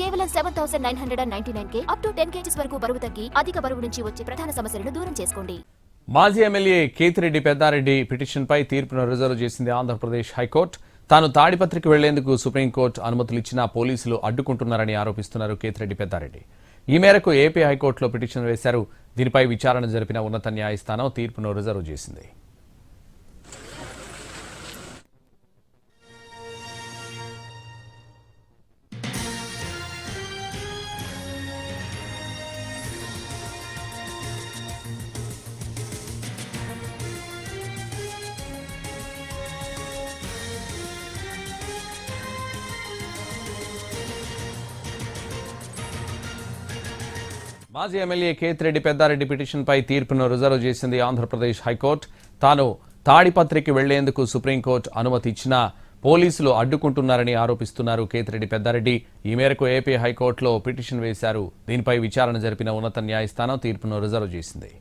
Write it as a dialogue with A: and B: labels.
A: కేవలం seven thousand nine hundred and ninety nine K up to ten kgs వరకు బరువు తగ్గి అధిక బరువు నుంచి వచ్చే ప్రధాన సమస్యలను దూరం చేసుకోండి.
B: మాజీ ఎమ్మెల్యే కేతిరెడ్డి పెద్దారెడ్డి పిటిషన్పై తీర్పును రిజర్వ్ చేసింది ఆంధ్రప్రదేశ్ హైకోర్టు. తాను తాడిపత్రికి వెళ్ళేందుకు సుప్రీంకోర్టు అనుమతులు ఇచ్చినా పోలీసులు అడ్డుకుంటున్నారని ఆరోపిస్తున్నారు కేతిరెడ్డి పెద్దారెడ్డి. ఈ మేరకు ఏపీ హైకోర్టులో పిటిషన్ వేశారు. దీనిపై విచారణ జరిపిన ఉన్నత న్యాయస్థానం తీర్పును రిజర్వ్ చేసింది. మాజీ ఎమ్మెల్యే కేతిరెడ్డి పెద్దారెడ్డి పిటిషన్పై తీర్పును రిజర్వ్ చేసింది ఆంధ్రప్రదేశ్ హైకోర్టు. తాను తాడిపత్రికి వెళ్ళేందుకు సుప్రీంకోర్టు అనుమతి ఇచ్చినా పోలీసులు అడ్డుకుంటున్నారని ఆరోపిస్తున్నారు కేతిరెడ్డి పెద్దారెడ్డి. ఈ మేరకు ఏపీ హైకోర్టులో పిటిషన్ వేశారు. దీనిపై విచారణ జరిపిన ఉన్నత న్యాయస్థానం తీర్పును రిజర్వ్ చేసింది.